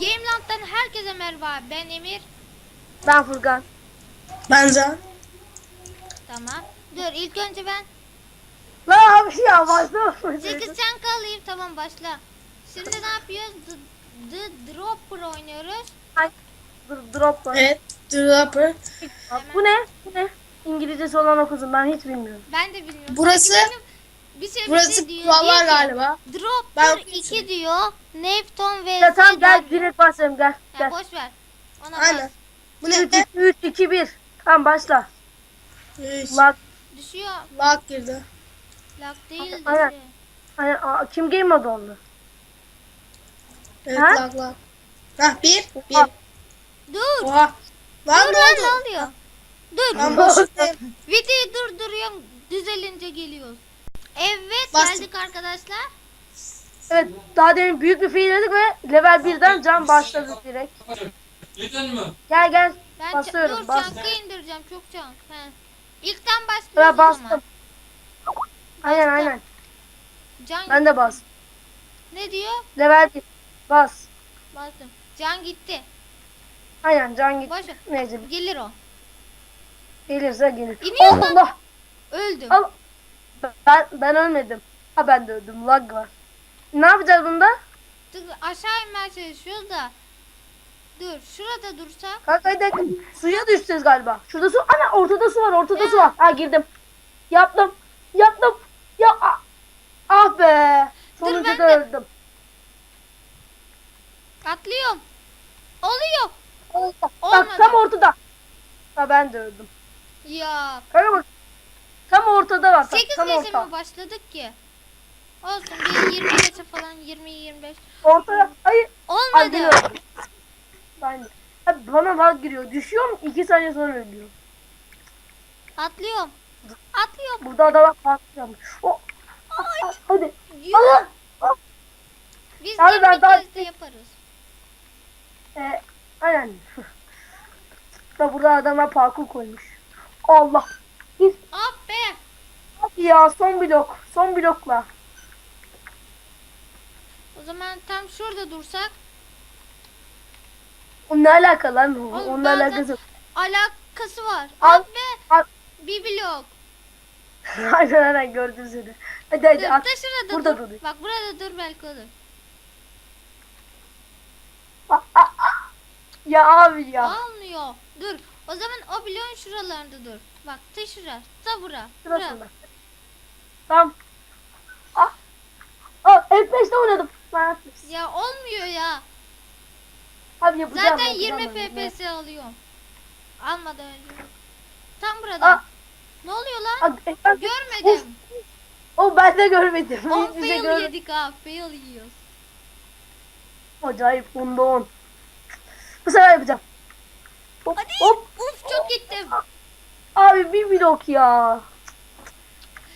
Gameland'dan herkese merhaba. Ben Emir. Ben Furkan. Ben Can. Tamam. Dur ilk önce ben La abi ya başlama. 8 sen kalayım. Tamam başla. Şimdi ne yapıyoruz? The, The Dropper oynuyoruz. Ay, Dur drop var. Evet. Dropper. Bu ne? Bu ne? İngilizcesi olan okusun ben hiç bilmiyorum. Ben de bilmiyorum. Burası- bir şey Burası diyor. kurallar diyor ki, galiba. Dropper Ben 2 diyor. Nefton ve Ya tamam gel direkt başlayalım gel. Ya Gel. boş ver. Ona Aynen. bas. Bu ne? 3 2 3 2 1. Tamam başla. Üç. Lag. Düşüyor. Lag girdi. Lag değil Aynen. de. Ay, aa, kim game modu oldu? Evet Ha? lag lag. Hah bir. Bir. Dur. Oha. Lan Dur ne lan ne oldu? oluyor? Dur. Lan boşluktayım. Videoyu durduruyorum. Düzelince geliyoruz. Evet Bastım. geldik arkadaşlar. Evet daha demin büyük bir fiil dedik ve level 1'den can başladı direkt. Yedin mi? Gel gel. Ben Basıyorum, dur bas. çankı indireceğim çok çank. He. İlkten başlıyoruz Ben bastım. zaman. Aynen aynen. Can Ben de bas. ne diyor? Level 1. Bas. Bastım. Can gitti. Aynen can git. Boş ver. Neyse Gelir o. gelirse gelir. İniyor lan. Allah. Öldüm. Al. Ben ben ölmedim. Ha ben de öldüm. Lag var. Ne yapacağız bunda? Dur, aşağı inmeye çalışıyoruz da. Dur şurada dursak. Kanka hadi hadi. Suya düşeceğiz galiba. Şurada su. Ana ortada su var. Ortada su var. Ha girdim. Yaptım. Yaptım. Ya ah, ah be. Sonunda ben da de- öldüm. Atlıyorum. Oluyor. Oldu. Olmadı. Bak tam ortada. Ha ben de öldüm. Ya. Kanka bak. Tam ortada var. Tam, 8 tam orta. mi başladık ki? Olsun bir 20 geçe falan 20-25. Ortaya. Hayır. Ay beni Olmadı. Ben bana lag giriyor. Düşüyorum. 2 saniye sonra ölüyorum. Atlıyorum. Atlıyorum. Burada adamlar patlayacağım. O. Ay. Hadi. Allah. Ah. Biz Abi 20 ben daha- de yaparız. Ee, aynen. da burada adamlar parkur koymuş. Allah. Git. Ah be. Hadi ya son blok. Son blokla. O zaman tam şurada dursak. O ne alaka lan? Oğlum Onunla bazen alakası yok. Alakası var. Al. Ah be. Al. Bir blok. aynen aynen gördüm seni. Hadi hadi Dur at. da şurada Burada dur. dur. Bak burada dur belki olur. Ya abi ya. Almıyor. Dur. O zaman o bloğun şuralarında dur. Bak ta şura. Ta bura. Bura. Şurasında. Tamam. Ah. Ah, F5'te oynadım. Ah, Ya olmuyor ya. Abi yapacağım. Zaten yapacağım 20 ben. FPS alıyorum. Almadan önce. Tam Ah. burada. Ne oluyor lan? Ah, Görmedim. O ben de görmedim. 10 Hiçbir şey fail görmedim. yedik ha. Fail yiyoruz. Acayip onda on. Bu sefer yapacağım. Hop Hadi. hop. Uf çok gittim. Abi bir blok ya.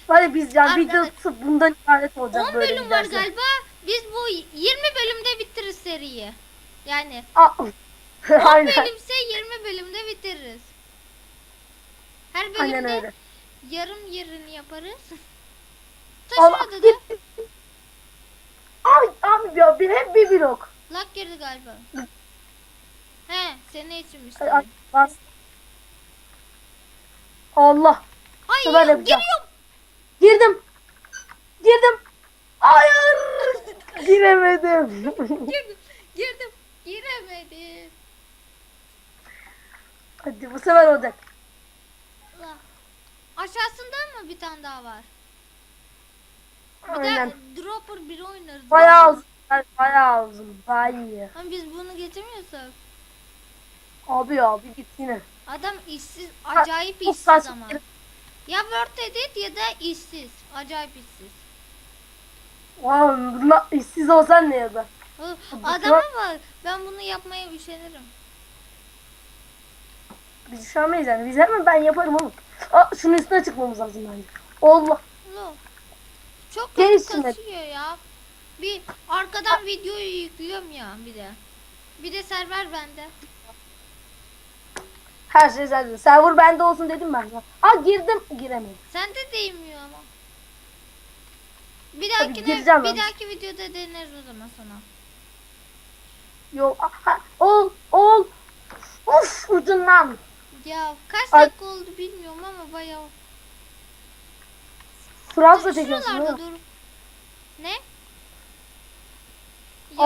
Hadi biz yani bir de Arkadaş- bundan ibaret olacak 10 böyle bölüm var giderse. galiba. Biz bu 20 bölümde bitiririz seriyi. Yani Aa, 10 Aynen. bölümse 20 bölümde bitiririz. Her Aynen bölümde öyle. yarım yerini yaparız. Allah. Da Abi, abi ya bir hep bir blok. lag girdi galiba. He, senin içinmiş. Ay, ay, bas. Allah. Ay, sefer yapacağım. giriyorum. Girdim. Girdim. Hayır. Giremedim. Girdim. Girdim. Giremedim. Hadi bu sefer olacak. Allah. Aşağısında mı bir tane daha var? Bir Aynen. de Dropper 1 oynarız. Bayağı uzun. Bayağı uzun. Bayağı. Ama biz bunu geçemiyorsak. Abi ya bir git yine. Adam işsiz, acayip işsiz ama. Ya Word Edit ya da işsiz. Acayip işsiz. Wow, la, işsiz olsan ne? Hı, Bu Adama bak. Ben bunu yapmaya üşenirim. Biz üşenmeyiz yani. Biz hemen ben yaparım oğlum. Aa, şunun üstüne çıkmamız lazım bence. Allah. Lo. Çok kötü kasıyor ya. Bir arkadan videoyu yüklüyorum ya bir de. Bir de server bende. Her şey sende. Server bende olsun dedim ben. ya. Aa girdim. Giremedim. Sende değmiyor ama. Bir Tabii gireceğim bir ben. dahaki videoda deneriz o zaman sana. Yok. Aha, ol. Ol. Uf ucundan. Ya kaç Ay- dakika oldu bilmiyorum ama bayağı. Fransa çekiyorsun değil Şuralarda mi? dur. Ne? Ya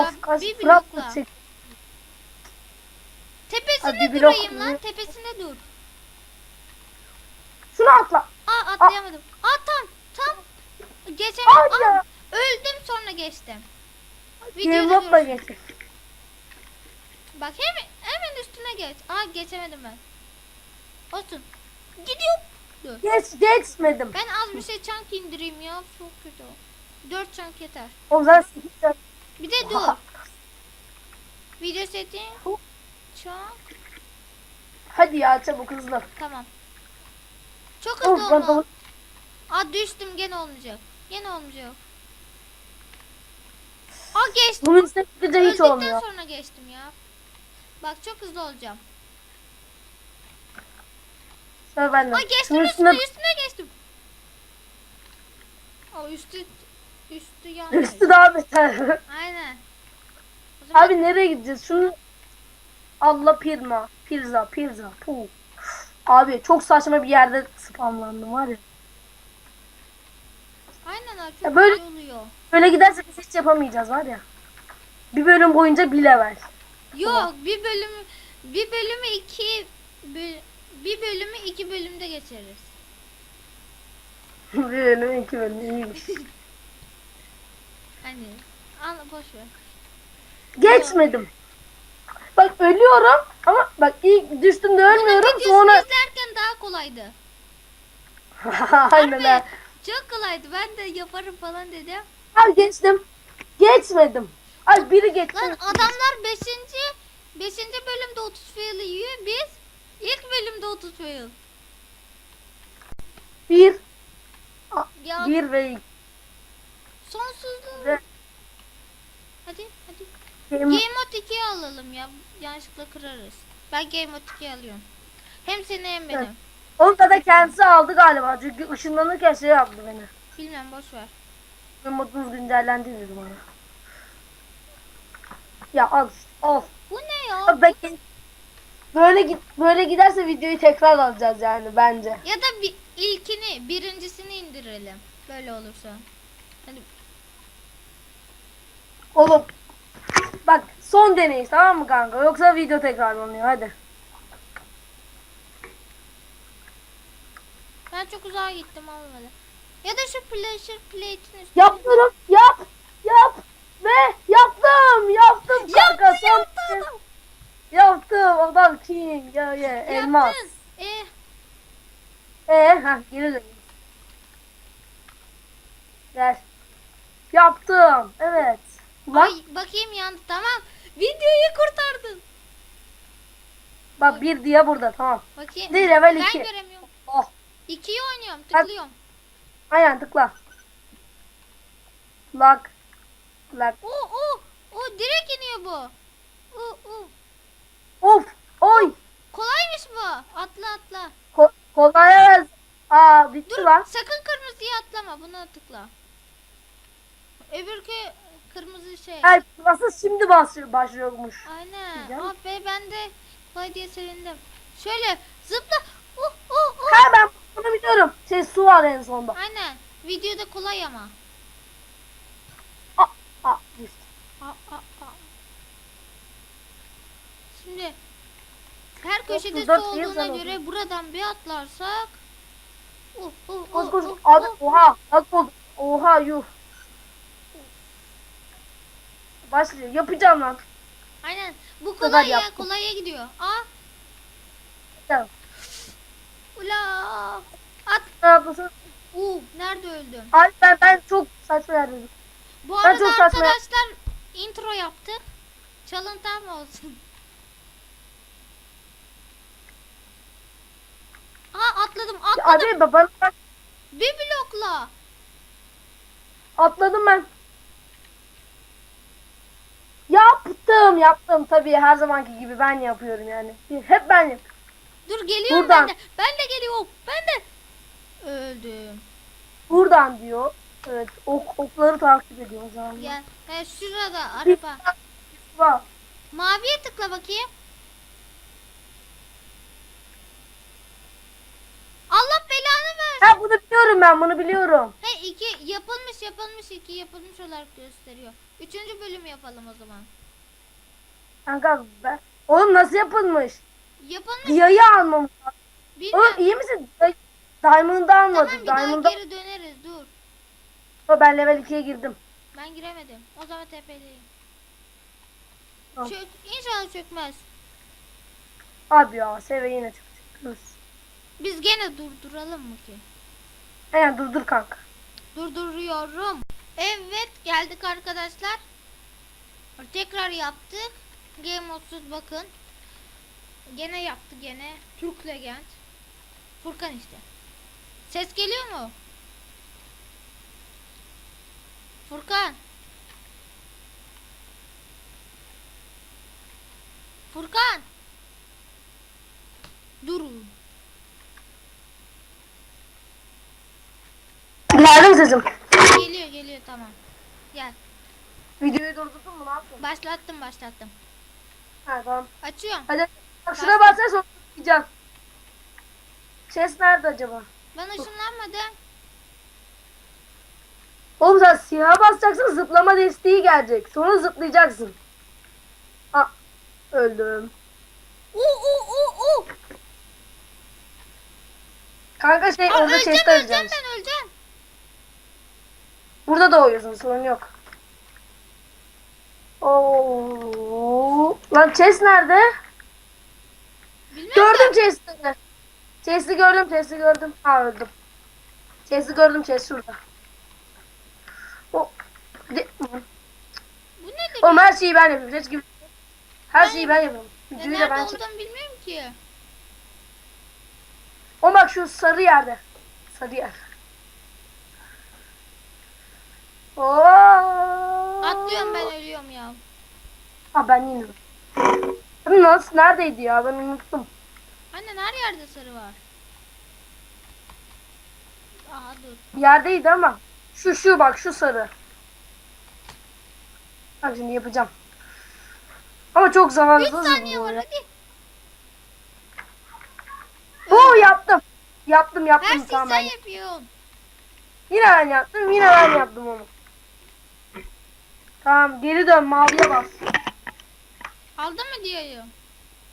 Of kaç bir Fransa blokla. çek. Tepesinde Hadi blok durayım lan. yürü. Tepesinde dur. Şunu atla. Aa atlayamadım. Aa tam tam. Geçemedim. Ay Aa, öldüm sonra geçtim. Game Videoda görürsün. geçtik. Bak hemen hemen üstüne geç. Aa geçemedim ben. Olsun. Gidiyorum. Dur. Geç, geçmedim. Ben az bir şey çank indireyim ya. Çok kötü o. 4 çank yeter. O zaman. Bir de dur. Video setting. Çank. Hadi ya çabuk hızlı. Tamam. Çok hızlı Of, ben olma. Aa düştüm gene olmayacak. Gene olmayacak. Aa geçtim. Bunun üstüne gidince hiç Öldükten olmuyor. sonra geçtim ya. Bak çok hızlı olacağım. Sıra bende. Aa geçtim Şunun üstüne, üstüne geçtim. Aa üstü üstü yanmıyor. üstü daha beter. Aynen. O zaman Abi nereye gideceğiz? Şunu Allah pirma. Pirza, pirza. Puh. Abi çok saçma bir yerde spamlandım var ya. aynen abi çok Ya böyle- oluyor. Böyle giderse biz hiç yapamayacağız var ya. Bir bölüm boyunca bir level. Yok bir bölümü bir bölümü iki bir bölümü iki bölümde geçeriz. bir bölüm iki bölüm iyiymiş. Hani al boş ver. Geçmedim. Bak ölüyorum ama bak ilk düştüğümde Bunun ölmüyorum videosunu sonra izlerken daha kolaydı. aynen Harbi ha. çok kolaydı. Ben de yaparım falan dedim. Abi geçtim. Geçmedim. Ay biri geçti. Lan adamlar 5. 5. bölümde 30 fail yiyor. Biz ilk bölümde 30 fail. Bir, Ya bir ve iki. sonsuzluğu. Ve- Hadi hadi. Game- Game Mode 2'yi alalım ya. Yanlışlıkla kırarız. Ben Game Mode 2'yi alıyorum. Hem seni hem benim. Evet. Onu da, da kendisi aldı galiba. Çünkü ışınlanırken şey yaptı beni. Bilmem boş ver. Ve modunuz güncellendi dedim ona. Ya al al. Bu ne ya? Abi ben- Böyle git böyle giderse videoyu tekrar alacağız yani bence. Ya da bir ilkini, birincisini indirelim. Böyle olursa. Hani Oğlum bak son deneyiz tamam mı kanka? Yoksa video tekrarlanıyor hadi. ben çok uzağa gittim olmadı. Ya da şu pleasure plate'in üstüne. Yapıyorum. Yap. Yap. Ve yaptım. Yaptım kanka. Yaptı, son yaptı adam. Yaptım. Adam king. Ya ya elmas. Yaptın. Eh, Ee, ha geri dön. Gel. Yaptım. Evet. Lan ay bakayım yandı. Tamam. Videoyu kurtardın. bak bir diye burada tamam. Bakayım. Değil, level ben iki. göremiyorum. Oh. İkiyi oynuyorum. Tıklıyorum. Aynen tıkla. Lak. Lak. Oo oo. O direkt iniyor bu. Oo oo. Of. Oy. Kolaymış bu. Atla atla. Ko kolay evet. Aa bitti Dur lan. sakın kırmızıya atlama. Buna tıkla. Öbürkü kırmızı şey. Ay nasıl şimdi başlıyor, başlıyormuş. Aynen. Güzel. Ah be ben de kolay diye sevindim. Şöyle zıpla. Oh oh oh. Ha ben bunu biliyorum. Şey su var en sonda. Aynen. Videoda kolay ama. Aa, aa, düştü. Aa, aa, aa. Şimdi her köşede su olduğuna göre buradan bir atlarsak Oh, oh, Koş oh, koş. oh, Abi oh. oha. Bak oldu. Oha yuh. Başlıyor. Yapacağım lan. Aynen. Bu kadar kolay ya, yaptım. kolaya gidiyor. Aa, Tamam. ula. At. Ne yapıyorsun? Uu, nerede öldüm? Abi ben, ben çok saçma yerdeyim. Bu Ben arada çok saçma- arkadaşlar intro yaptık. Çalıntı mı olsun? Aa atladım Ya atladım. Abi baba bak Bir blokla. atladım ben. Yaptım yaptım tabii her zamanki gibi ben yapıyorum yani. Hep ben yapıyorum. Dur geliyorum Buradan. ben de. Ben de geliyorum. Ben de. Öldüm. Buradan diyor. Evet ok, okları takip ediyor o zaman. Gel. He şurada araba. Var. Maviye tıkla bakayım. Allah belanı ver. Ha bunu biliyorum ben bunu biliyorum. He iki yapılmış yapılmış iki yapılmış olarak gösteriyor. Üçüncü bölüm yapalım o zaman. Kanka ben. Oğlum nasıl yapılmış? Yapılmış. Diyayı almam. Oğlum Bilmiyorum. iyi misin? Day- Diamond'ı almadım. Tamam bir daha Diamond'ı geri döneriz dur. O, ben level 2'ye girdim. Ben giremedim. O zaman tepedeyim. Tamam. Çök, inşallah çökmez. Abi ya seve yine çıkacak. Biz gene durduralım mı ki? Aynen dur dur kanka. Durduruyorum. Evet geldik arkadaşlar. Tekrar yaptık. Game modsuz bakın. Gene yaptı gene. Türk Legend. Furkan işte. Ses geliyor mu? Furkan. Furkan. Durun. Mi sesim? Geliyor geliyor tamam. Gel. Videoyu durdurdun mu ne yaptın? Başlattım başlattım. Ha tamam. Açıyorum. Hadi bak şuna bassana sonra gideceğim. Ses nerede acaba? Ben ışınlanmadım. Oğlum sen siyaha basacaksın zıplama desteği gelecek. Sonra zıplayacaksın. Ha öldüm. Oo oo oo oo. Kanka şey Aa, orada öleceğim chest öleceğim ben öleceğim. Burada da oynuyorsun sorun yok. Oo. Lan chest nerede? Bilmem Gördüm chest'i. Chest'i gördüm chest'i gördüm. Ha öldüm. Chest'i gördüm chest şurada. O. De- Bu nedir? Oğlum her şeyi ben yapıyorum. Chest gibi. Her şeyi ben yapıyorum. Ben Videoyu da nerede ben çek. olduğumu bilmiyorum ki. O bak şu sarı yerde. Sarı yer. Oo. Atlıyorum ben ölüyorum ya. Ha ben yine. Nasıl neredeydi ya ben unuttum. Anne her yerde sarı var. Aha dur. Yerdeydi ama. Şu şu bak şu sarı. Bak şimdi yapacağım. Ama çok 3 zamansız saniye bu var hadi. Oo yaptım. Yaptım Her yaptım şeyi tamam sen ben. yapıyorsun. Yine ben yaptım yine ben yaptım onu. Tamam geri dön maviye bas. Aldın mı diyor.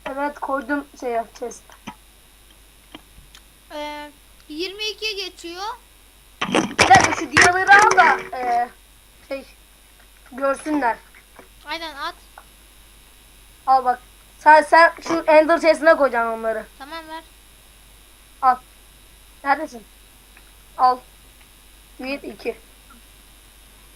Evet koydum şey chest. Ee, 22 geçiyor. Bir dakika şu diyaları al da e, şey görsünler. Aynen at. Al bak. Sen sen şu ender chest'ine koyacaksın onları. Tamam ver. Al. Neredesin? Al. 1 2.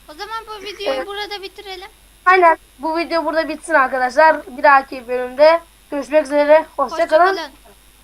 O zaman bu videoyu Evet. burada bitirelim. Aynen. Bu video burada bitsin arkadaşlar. Bir dahaki bölümde görüşmek üzere. Hoşça kalın. Hoşçakalın.